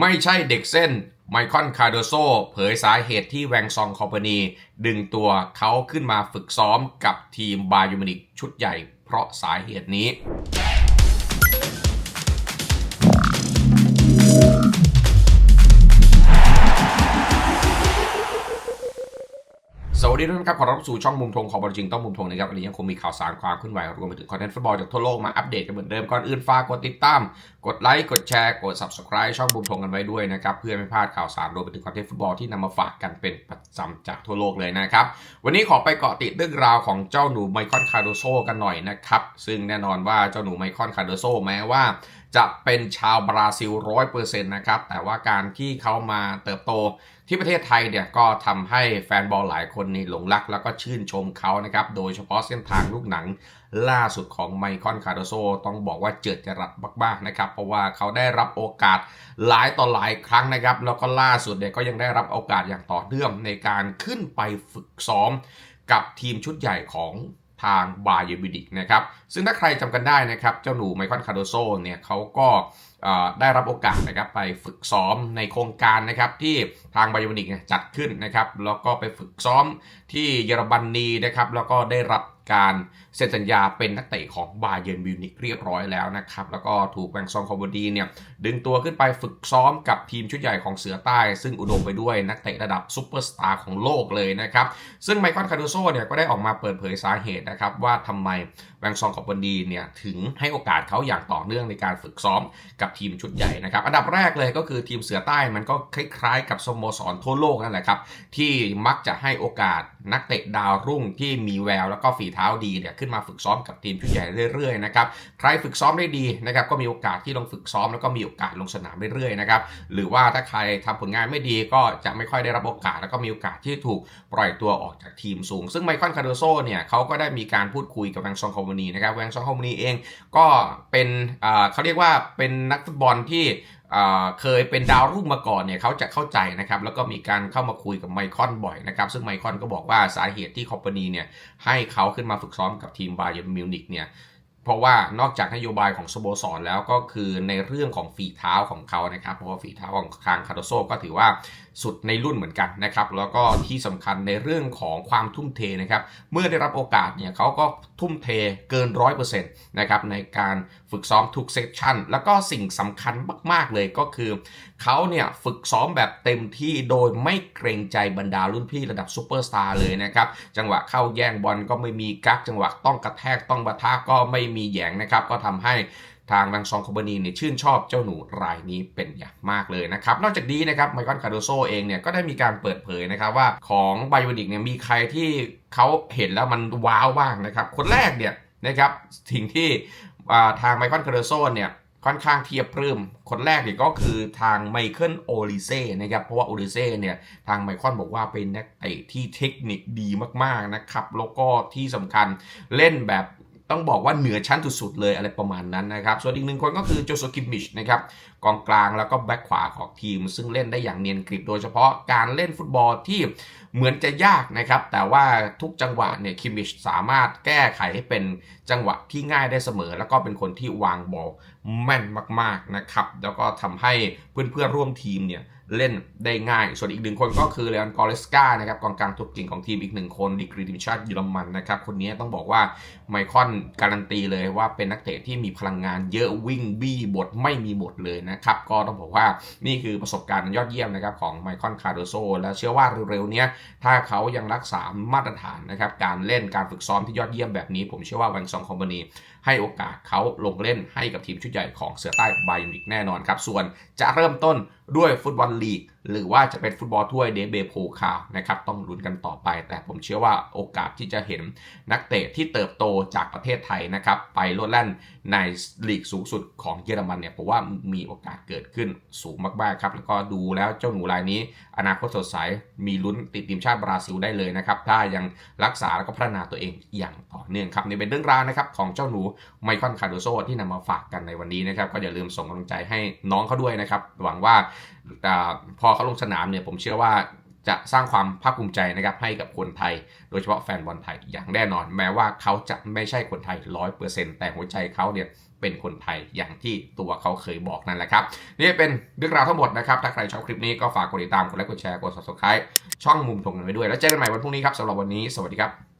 ไม่ใช่เด็กเส้นไมคอนคาร์โดโซเผยสาเหตุที่แวงซองคอมพานีดึงตัวเขาขึ้นมาฝึกซ้อมกับทีมบายูมินิกชุดใหญ่เพราะสาเหตุนี้ สวัสดีทุกท่านครับ ขอรับสู่ช่องมุมทงของบอลจริงต้องมุมทงนะครับวันนี้ยังคงมีข่าวสารความเคลื่อนไหวรวมไปถึงคอนเทนต์ฟุตบอลจากทั่วโลกมาอัปเดตกันเหมือนเดิมก่อนอื่นฝากกดติดตาม กดไลค์ กดแชร์ กด subscribe ช่องมุมทงกันไว้ด้วยนะครับเพื่อไม่พลาดข่าวสารรวมไปถึงคอนเทนต์ฟุตบอลที่นำมาฝากกันเป็นประจำจากทั่วโลกเลยนะครับวันนี้ขอไปเกาะติดเรื่องราวของเจ้าหนูไมคอนคาร์โดโซกันหน่อยนะครับซึ่งแน่นอนว่าเจ้าหนูไมคอนคาร์โดโซแม้ว่า จะเป็นชาวบราซิลร้อยเปอร์เซ็นต์นะครับ แต่ว่าการที่เขามาเติบโตที่ประเทศไทยเนี่ยก็ทำให้แฟนบอลหลายคนนี่หลงรักแล้วก็ชื่นชมเขานะครับ โดยเฉพาะเส้นทางลูกหนังล่าสุดของไมคอนคาร์โดโซต้องบอกว่าเจิดจรัสมากๆนะครับ เพราะว่าเขาได้รับโอกาสหลายต่อหลายครั้งนะครับ แล้วก็ล่าสุดเนี่ยก็ยังได้รับโอกาสอย่างต่อเนื่องในการขึ้นไปฝึกซ้อมกับทีมชุดใหญ่ของ ทางบาเยบิดิกนะครับ ซึ่งถ้าใครจำกันได้นะครับ เจ้าหนูไมคอนคาร์โดโซเนี่ยเขาก็ได้รับโอกาสนะครับไปฝึกซ้อมในโครงการนะครับที่ทางบา y ยบิดิกจัดขึ้นนะครับแล้วก็ไปฝึกซ้อมที่เยอรมนีนะครับแล้วก็ได้รับ การเซ็นสัญญาเป็นนักเตะของบาเย r n นมิวนิกเรียบร้อยแล้วนะครับ แล้วก็ถูกแวงซองคอมบดีเนี่ยดึงตัวขึ้นไปฝึกซ้อมกับทีมชุดใหญ่ของเสือใต้ ซึ่งอุดมไปด้วยนักเตะระดับซุปเปอร์สตาร์ของโลกเลยนะครับ ซึ่งไมคอนคาร์โดโซเนี่ยก็ได้ออกมาเปิดเผยสาเหตุนะครับ ว่าทำไมแวงซองคอมบดีเนี่ยถึงให้โอกาสเขาอย่างต่อเนื่องในการฝึกซ้อมกับทีมชุดใหญ่นะครับ อันดับแรกเลยก็คือทีมเสือใต้มันก็คล้ายๆ กับสโมสรทั่วโลกนั่นแหละครับที่มักจะให้โอกาสนักเตะดาวรุ่งที่มีแววแล้วก็ฝีเท้าดีเนี่ยขึ้นมาฝึกซ้อมกับทีมชุดใหญ่เรื่อยๆนะครับใครฝึกซ้อมได้ดีนะครับก็มีโอกาสที่ลงฝึกซ้อมแล้วก็มีโอกาสลงสนามเรื่อยๆนะครับหรือว่าถ้าใครทำผลงานไม่ดีก็จะไม่ค่อยได้รับโอกาสแล้วก็มีโอกาสที่ถูกปล่อยตัวออกจากทีมสูง ซึ่งไมคอนคาร์โดโซเนี่ยเขาก็ได้มีการพูดคุยกับแวงซองคอมมานีนะครับแวงซองคอมมานีเองก็เป็นเขาเรียกว่าเป็นนักฟุตบอลที่ เคยเป็นดาวรุ่งมาก่อนเนี่ยเขาจะเข้าใจนะครับแล้วก็มีการเข้ามาคุยกับไมคอนบ่อยนะครับซึ่งไมคอนก็บอกว่าสาเหตุที่คอมพานีเนี่ยให้เขาขึ้นมาฝึกซ้อมกับทีมบาเยิร์นมิวนิกเนี่ยเพราะว่านอกจากนโยบายของสโมสรแล้วก็คือในเรื่องของฝีเท้าของเขานะครับเพราะว่าฝีเท้าของทางคาร์โดโซก็ถือว่า สุดในรุ่นเหมือนกันนะครับ แล้วก็ที่สำคัญในเรื่องของความทุ่มเทนะครับ เมื่อได้รับโอกาสเนี่ยเขาก็ทุ่มเทเกินร้อยเปอร์เซ็นต์นะครับในการฝึกซ้อมทุกเซสชั่น แล้วก็สิ่งสำคัญมากๆเลยก็คือเขาเนี่ยฝึกซ้อมแบบเต็มที่โดยไม่เกรงใจบรรดารุ่นพี่ระดับซูเปอร์สตาร์เลยนะครับ จังหวะเข้าแย่งบอลก็ไม่มีกักจังหวะต้องกระแทกต้องบะทะก็ไม่มีแยงนะครับ ก็ทำให้ ทางแบงซองคอมบานีเนี่ยชื่นชอบเจ้าหนูรายนี้เป็นอย่างมากเลยนะครับ นอกจากนี้นะครับไมคอนคาร์โดโซเองเนี่ยก็ได้มีการเปิดเผยนะครับว่าของไบโอนิกเนี่ยมีใครที่เขาเห็นแล้วมันว้าวบ้างนะครับคนแรกเนี่ยนะครับสิ่งที่ทางไมคอนคาร์โดโซเนี่ยค่อนข้างเทียบพรึมคนแรกเนี่ยก็คือทางไมเคิลโอลิเซ่นะครับ เพราะว่าโอลิเซ่เนี่ยทางไมคอนบอกว่าเป็นนักเตะที่เทคนิคดีมากๆนะครับ แล้วก็ที่สำคัญเล่นแบบ ต้องบอกว่าเหนือชั้นสุดๆเลยอะไรประมาณนั้นนะครับ ส่วนอีกหนึ่งคนก็คือโจโซกิมมิชนะครับ กองกลางแล้วก็แบ็คขวาของทีม ซึ่งเล่นได้อย่างเนียนกริบโดยเฉพาะการเล่นฟุตบอลที่เหมือนจะยากนะครับ แต่ว่าทุกจังหวะเนี่ยคิมิชสามารถแก้ไขให้เป็นจังหวะที่ง่ายได้เสมอ แล้วก็เป็นคนที่วางบอลแม่นมากๆนะครับ แล้วก็ทำให้เพื่อนๆร่วมทีมเนี่ยเล่นได้ง่าย ส่วนอีกหนึ่งคนก็คือเลอันกอเลสกานะครับกองกลางตัวเก่งของทีมอีกหนึ่งคนดีกรีทีมชาติเยอรมันนะครับ คนนี้ต้องบอกว่าไมคอนการันตีเลยว่าเป็นนักเตะที่มีพลังงานเยอะวิ่งบี้บทไม่มีบทเลยนะครับก็ต้องบอกว่านี่คือประสบการณ์ยอดเยี่ยมนะครับของไมคอนคาร์โดโซและเชื่อว่าเร็วๆนี้ถ้าเขายังรักษามาตรฐานนะครับการเล่นการฝึกซ้อมที่ยอดเยี่ยมแบบนี้ ผมเชื่อว่าแวงซองคอมพานี ให้โอกาสเขาลงเล่นให้กับทีมชุดใหญ่ของเสือใต้ไบยูนิกแน่นอนครับ ส่วนจะเริ่มต้นด้วยฟุตบอลลีก หรือว่าจะเป็นฟุตบอลถ้วยเดเบโพคานะครับต้องลุ้นกันต่อไป แต่ผมเชื่อว่าโอกาสที่จะเห็นนักเตะที่เติบโตจากประเทศไทยนะครับไปโลดแล่นในลีกสูงสุดของเยอรมันเนี่ยผมว่ามีโอกาสเกิดขึ้นสูงมากๆครับแล้วก็ดูแล้วเจ้าหนูรายนี้ อนาคตสดใสมีลุ้นติดทีมชาติบราซิลได้เลยนะครับถ้ายังรักษาแล้วก็พัฒนาตัวเองอย่างต่อเนื่องครับนี่เป็นเรื่องราวนะครับของเจ้าหนูไมคอนคาร์โดโซที่นำมาฝากกันในวันนี้นะครับ ก็อย่าลืมส่งกำลังใจให้น้องเขาด้วยนะครับ หวังว่าอพอเขาลงสนามเนี่ยผมเชื่อว่าจะสร้างความภาคภูมิใจนะครับให้กับคนไทย โดยเฉพาะแฟนบอลไทยอย่างแน่นอน แม้ว่าเขาจะไม่ใช่คนไทย 100%แต่หัวใจเขาเนี่ยเป็นคนไทยอย่างที่ตัวเขาเคยบอกนั่นแหละครับ นี่เป็นเรื่องราวทั้งหมดนะครับ ถ้าใครชอบคลิปนี้ก็ฝากกดติดตามกดไลค์กดแชร์กด subscribe ช่องมุมตรงกันไว้ด้วย แล้วเจอกันใหม่วันพรุ่งนี้ครับสำหรับวันนี้สวัสดีครับ